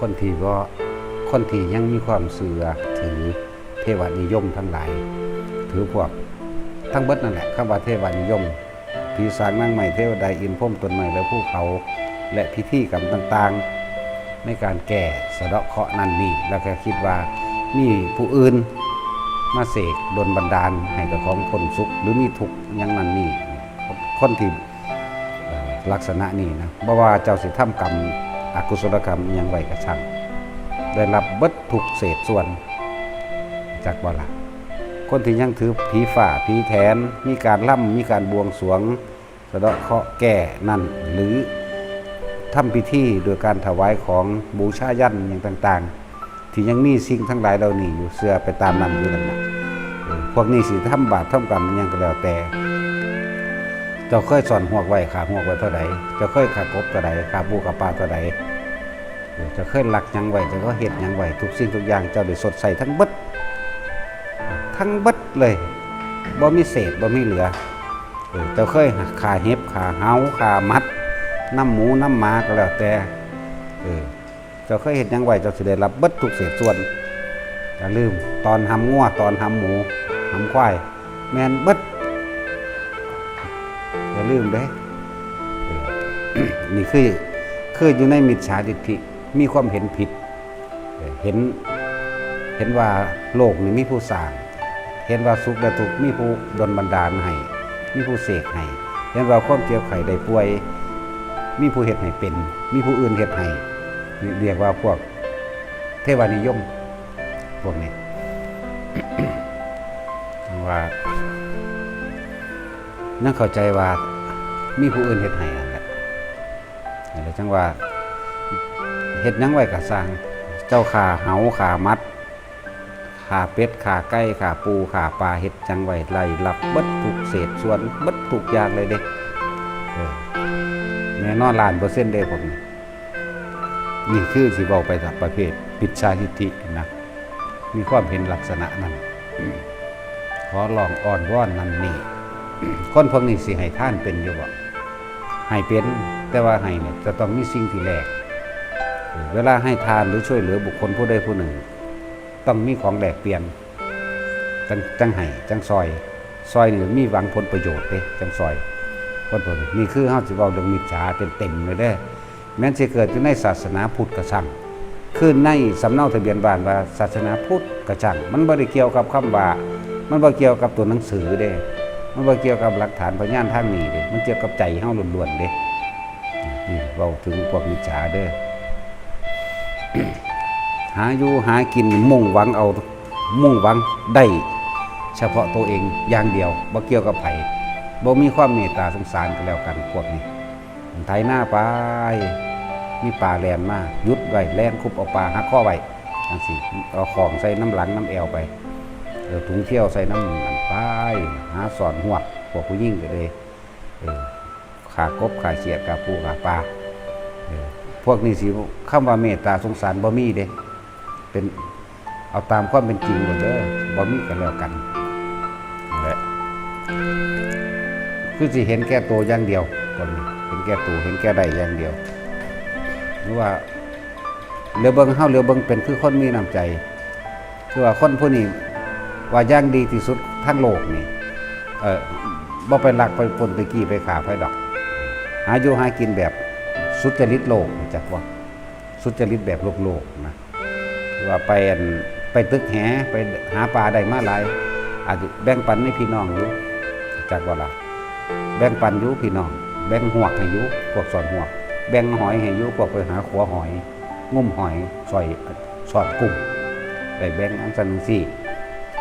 คนที่ก็คนที่ยังมีความเสื่อถือเทวนิยมทั้งหลาย ถือพวกทั้งเบิดนั่นแหละคำว่าเทวนิยมผีสางนางใหม่เทวดาอินพรหมตนใหม่และผู้เขา และพิธีกรรมต่างๆ ในการแก่สะเดาะเคาะนั่นนี่แล้วก็คิดว่ามีผู้อื่นมาเสกดนบันดาลให้กับของพ้นสุขหรือมีทุกข์ยังนั้นนี่คนที่ลักษณะนี้นะบ่ว่าเจ้าสิทำกรรม อกุศลกรรมยังไหวกระชังได้รับเบิดทุกเศษส่วน จากบ่ละคนที่ยังถือผีฝ่าผีแทน มีการล่ำมีการบวงสรวงสะเดาะเคราะห์แก่นั่นหรือทำพิธีโดยการถวายของบูชายันอย่างต่างๆ ที่ยังมีสิ่งทั้งหลายเหล่านี้อยู่เสื้อไปตามนั้นอยู่นั่นแหละพวกนี้สิทำบาปทำกรรมยังก็แล้วแต่ เจ้าเคยสอนหวกไว้ขาหวกไว้เท่าใดเจ้าเคยขากบเท่าใดขาปูขาปลาเท่าใดเจ้าเคยหลักยังไว้เจ้าก็เฮ็ดยังไว้ทุกสิ่งทุกอย่างเจ้าได้สดใสทั้งบดทั้งบดเลยบ่มีเศษบ่มีเหลือเจ้าเคยขาเห็บขาเฮาขามัดน้ำหมูน้ำหมาก็แล้วแต่เจ้าเคยเห็นยังไหวเจ้าสิได้รับเบิดทุกเศษส่วนอย่าลืมตอนทำงัวตอนทำหมูทำควาย แมนเบิด ลืมเด้นี่คือคืออยู่ในมิจฉาทิฏฐิมีความเห็นผิด เห็นเห็นว่าโลกนี้มีผู้สร้าง เห็นว่าสุขและทุกข์มีผู้ดลบันดาลให้มีผู้เสกให้เห็นว่าความเจ็บไข้ได้ป่วย มีผู้เฮ็ดให้เป็น มีผู้อื่นเฮ็ดให้เรียกว่าพวกเทวานิยมพวกนี้ว่านั่งเข้าใจว่า มีผู้อื่นเฮ็ดให้นั่นแหละนี่แหละจังว่าเฮ็ดหยังไว้ก็สร้าง เจ้าขาเหาขามัดขาเป็ดขาไก่ขาปูขาปลาเฮ็ดจังไว้ไล่รับเบิดทุกเศษส่วนเบิดทุกอย่างเลยเด้แน่นอนล้านเปอร์เซ็นต์ได้ผมนี่คือสิบอกไปจากประเภทปิดชาทิฏฐินะมีความเห็นลักษณะนั้นขอลองอ่อนว่อนนั่นนี่คนพวกนี้สิให้ท่านเป็นอยู่บ่ ให้เป็นแต่ว่าให้เนี่ยจะต้องมีสิ่งที่แรกเวลาให้ทานหรือช่วยเหลือบุคคลผู้ใดผู้หนึ่ง ต้องมีของแลกเปลี่ยนจังจังให้จังซอย ซอยนี่มีหวังผลประโยชน์เด้จังซอยคนพวกนี้นี่คือเฮาสิเว้าเรื่องมิจฉาเต็มๆเลยเด้อแม้นสิเกิดอยู่ในศาสนาพุทธก็ช่างคือในสำเนาทะเบียนบ้านว่าศาสนาพุทธก็ช่างมันบ่ได้เกี่ยวกับคำว่ามันบ่เกี่ยวกับตัวหนังสือเด้ มันบ่เกี่ยวกับหลักฐานพยานทางนี้เด้มันเกี่ยวกับใจเฮาล้วนๆเด้นี่เว้าถึงพวกมิจฉาเด้อหาอยู่หากินมุ่งหวังเอามุ่งหวังได้เฉพาะตัวเองอย่างเดียวบ่เกี่ยวกับไผบ่มีความเมตตาสงสารกันแล้วกันพวกนี้ไถหน้าไปมีป่าแลนมายุดไว้แลนคุบเอาปลาหักข้อไว้จังสิเอาของใส่น้ำหลังน้ำแอวไปเออถุงเที่ยวใส่น้ำ ไป หาสอนหัวกพวกผู้ยิ่งก็เลยขากบขาเขียดขาปูขาปลาพวกนี้สิคำว่าเมตตาสงสารบ่มีเด้เป็นเอาตามความเป็นจริงหมดเด้อบ่มีกันแล้วกันแหละคือสิเห็นแก่ตัวอย่างเดียวคนนี้เห็นแก่ตัวเห็นแก่ใดอย่างเดียวหรือว่าเรือเบิงเฮาเรือเบิงเป็นคือคนมีน้ำใจ คือว่าคนผู้นี้ว่าย่างดีที่สุด ทั้งโลกนี่เออบ่ไปลักไปปนไปกี้ไปขาไปดอก หาอยู่หากินแบบสุจริตโลกจักว่าสุจริตแบบโลกโลกนะว่าไปอันไปตึกแหไปหาปลาได้มาหลายอาจจะแบ่งปันให้พี่น้องอยู่จักว่าล่ะแบ่งปันอยุพี่น้อง แบ่งหวกให้อยุพวกสอนหวกแบ่งหอยให้อยุพวกไปหาขัวหอยงุ่มหอยซอยสอดกุ้งได้แบ่งอันสันสี่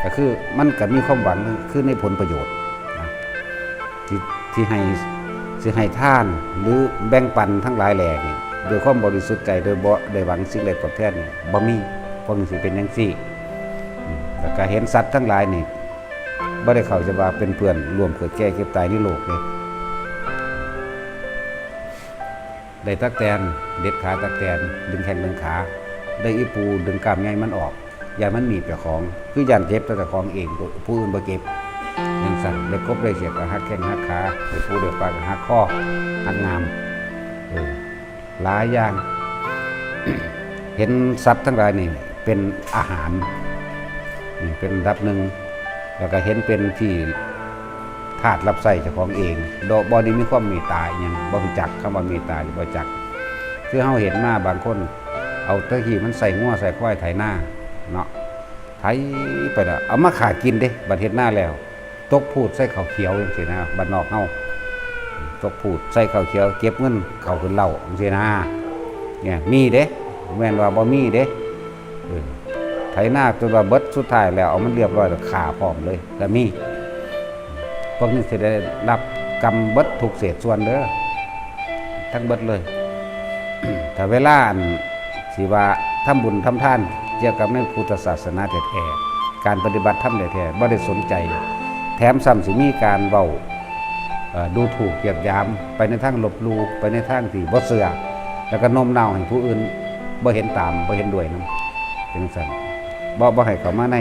ก็คือมันก็มีความหวังคือในผลประโยชน์นะที่ที่ให้สิให้ท่านหรือแบ่งปันทั้งหลายแหล่นี่โดยความบริสุทธิ์ใจโดยบ่ได้หวังสิ่งใดตอบแทนนี่บ่มีพวกนี้สิเป็นอย่างสี่แล้วก็เห็นสัตว์ทั้งหลายนี่บ่ได้เข้าใจว่าเป็นเพื่อนร่วมเกิดแก่เก็บตายในโลกเลยได้ตักแตนเด็ดขาตักแตนดึงแข้งดึงขา ได้อีปูดึงกล้ามใหญ่มันออก อย่ามันมีเจ้าของ คือย่านเจ็บแต่เจ้าของเองผู้อื่นบ่เก็บยังสั่นได้กบได้เสียกับหักแข้งหักขาได้ปูได้ปากหักข้อหักงามหลายอย่างเห็นสัตว์ทั้งหลายนี่เป็นอาหารนี่เป็นอับหนึ่งแล้วก็เห็นเป็นที่ธาตุรับใส่เจ้าของเองโดบอดีมีความเมตตาอหยังบ่รู้จักคำว่าเมตตาหรือบ่รู้จักคือเฮาเห็นมาบางคน เอาตะกี้มันใส่งัวใส่ควายไถหน้า เนาะไถไปแล้วเอามาขากินเด้ บัดเฮ็ดหน้าแล้ว ตกพูดใส่ข้าวเขียวจังซี่นะบ้านนอกเฮาตกพูดใส่ข้าวเขียว เก็บเงินเข้าขึ้นเหล้าจังซี่นะเนี่ยมีเด้แม่นว่าบ่มีเด้ไถหน้าจนว่าเบิดสุดท้ายแล้วเอามันเรียบร้อยแล้วขาพร้อมเลยก็มีพวกนี้สิได้รับกรรมเบิดทุกเศษส่วนเด้อทั้งเบิดเลย ถ้าเวลาอันสิว่าทำบุญทำทาน เกี่ยวกับในพุทธศาสนาแท้ๆการปฏิบัติธรรมแท้ๆบ่ได้สนใจ แถมซ้ำสิมีการเว้าดูถูกเหยียดยาม ไปในทางลบลูไปในทางที่บ่เสือแล้วก็โน้มน้าวให้ผู้อื่นบ่เห็นตามบ่เห็นด้วยนํเป็นสั่นบ่บ่ให้เขามาใน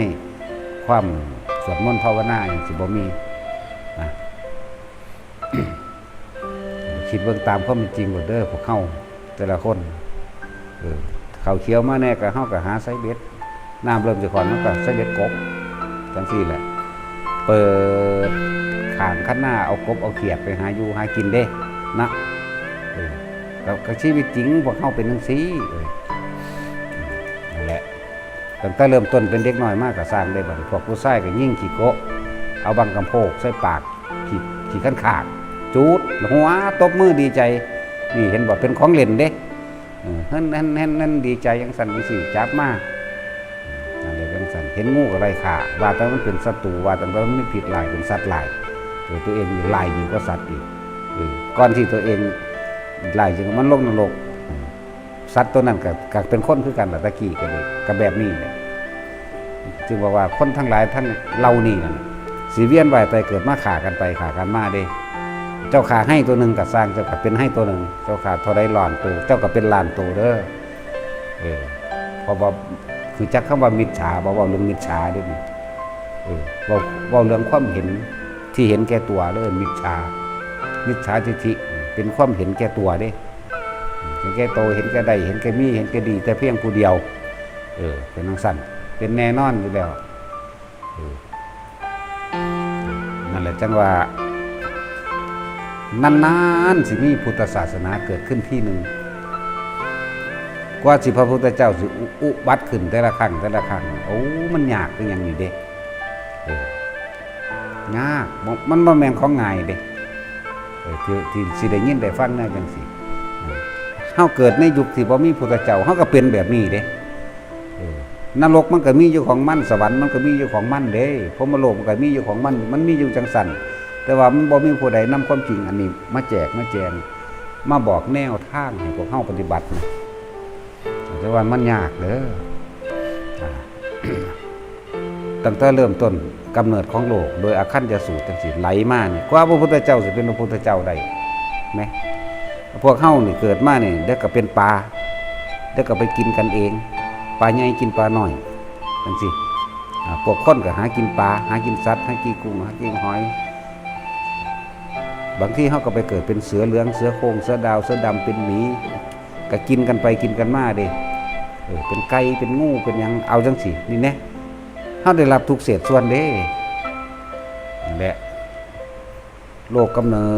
ความสวดมนต์ภาวนาอย่างสิบ่มีนะคิดเบิ่งตามความเป็นจริงหมดเด้อพวกเฮาแต่ละคนเออ เขาเขียวมาแน่ก็เฮาก็หาไซเบ็ดน้ำเริ่มจะขอนมันก็ไซเบ็ดกบจังซี่แหละ เปิดขางคันหน้าเอากบเอาเขียดไปหาอยู่หากินเด้นะเออแล้วก็ชีวิตจริงพวกเฮาเป็นจังซี่เออนั่นแหละตั้งแต่เริ่มต้นเป็นเด็กน้อยมากก็สร้างได้บัดพวกผู้ชายก็ยิ่งขี้โกะเอาบังกำโพกใส่ปากขี้ขี้ขันขากจูดหัวตบมือดีใจ นี่เห็นบอกเป็นของเล่นเด้ เฮ้นเฮ้นเฮ้นเฮ้นดีใจยังสั่นยังสี่จับมาเออนั่นเลยยังสั่นเห็นงูกับไรขาว่าแต่มันเป็นศัตรูว่าแต่มันไม่ผิดลายเป็นสัตว์ลายเออตัวเองมีลายยิ่งก็สัตว์อีกก่อนที่ตัวเองลายจริงมันลงนรกสัตว์ตัวนั้นกับกับเป็นคนคือกันแต่ตะกี้กันเลยกับแบบนี้เลยจึงบอกว่าคนทั้งหลายท่านเรานี่นะสีเวียนไหวไปเกิดมาขากันไปขากันมาเด้ เจ้าขาให้ตัวหนึ่งกับสร้างเจ้าก็เป็นให้ตัวหนึ่งเจ้าขาเท่าไรหลอนตัวเจ้าก็เป็นหลานตัวเด้อเออเพราะว่าคือจักคำว่ามิจฉาบอกว่าเรื่องมิจฉาด้วยเออเว่าเว่าเรื่องความเห็นที่เห็นแก่ตัวเด้อมิจฉามิจฉาทิฏฐิเป็นความเห็นแก่ตัวเด้เห็นแก่โตวเห็นแก่ใดเห็นแก่มีเห็นแก่ดี แต่เพียงผู้เดียว เออ เป็นนังสั้นเป็นแน่นอนอยู่แล้วเออนั่นแหละจังว่า นานๆสิมีพุทธศาสนาเกิดขึ้นที่หนึ่งกว่าสิพระพุทธเจ้าสิอุบัติขึ้นแต่ละครั้งแต่ละครั้งโอ้มันยากเป็นอย่างนี้เด้เออยากมันบ่แม่นของง่ายเด้เออที่ที่สิได้ยินได้ฟังแน่จังสิเฮาเกิดในยุคที่บ่มีพุทธเจ้าเฮาก็เป็นแบบนี้เด้นรกมันก็มีอยู่ของมันสวรรค์มันก็มีอยู่ของมันเด้พรมโลกมันก็มีอยู่ของมัน มันมีอยู่จังสัน แต่ว่ามันบ่มีผู้ใดนำความจริงอันนี้ มาแจกมาแจง มาบอกแนวทางให้พวกเฮาปฏิบัตินะแต่ว่ามันยากเด้อตั้งแต่เริ่มต้นกำเนิดของโลก โดยอาคันยสูตรจังสิไหลมาเนี่ยกว่าพระพุทธเจ้าสิเป็นพระพุทธเจ้าได้ไหมพวกเฮานี่เกิดมาเนี่ยเด็กก็เป็นปลาเด็กก็ไปกินกันเองปลาใหญ่กินปลาหน้อยจังสิพวกคนก็หากินปลาหากินสัตว์หากินกุ้งหากินหอย บางที่เขาก็ไปเกิดเป็นเสือเหลืองเสือโคร่งเสือดาวเสือดำเป็นหมีก็กินกันไปกินกันมาเด้เออเป็นไก่เป็นงูเป็นยังเอาจังสินี่แน่เขาได้รับทุกเศษส่วนเด้แหละโลกกำเนิ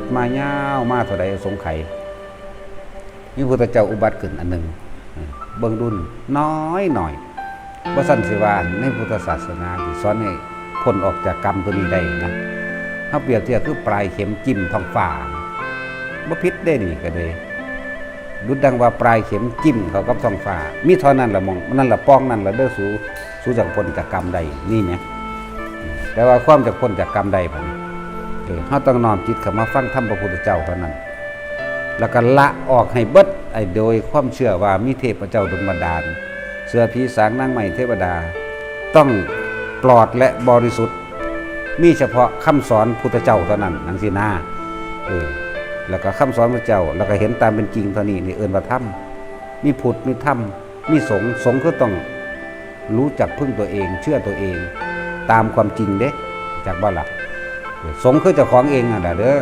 ดมายามาเท่าใดสงไข่มีพุทธเจ้าอุบัติขึ้นอันหนึ่งเออเบิ่งดุนน้อยหน่อยว่าสั้นสิว่าในพุทธศาสนาที่สอนให้พ้นออกจากกรรมตัวนี้ได้นะ เขาเปรียบเทียบคือปลายเข็มจิ้มทองฟ้าบ่พิษได้ดีก็เลยรุดดังว่าปลายเข็มจิ้มเขากับทองฟ้ามีเท่านั้นละมองนั่นละป้องนั่นละเด้อสูสูจากพ้นจากกรรมใดนี่เนี่ยแต่ว่าความจากพ้นจากกรรมใดพันเออเขาต้องนอมจิตเข้ามาฟังธรรมพระพุทธเจ้าเท่านั้น แล้วก็ละออกให้เบิดไอ้โดยความเชื่อว่ามีเทพเจ้าดลบันดาล เสื้อผีสางนางใหม่เทวดา ต้องปลอดและบริสุทธิ์ มีเฉพาะคำสอนพุทธเจ้าเท่านั้นนังสีนาเออแล้วก็คำสอนพระเจ้า แล้วก็เห็นตามเป็นจริงเท่านี้นี่เอินว่าธรรมมีพุทธมีธรรมมีสงสงก็ต้องรู้จักพึ่งตัวเอง เชื่อตัวเอง ตามความจริงเด้จากบ้านหละสงคือเจ้าของเองอะเด้อ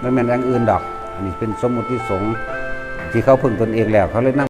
ไม่แม่นอย่างอื่นดอก อันนี้เป็นสมมุติสงที่เขาพึ่งตนเองแล้วเขาเลยนั่ง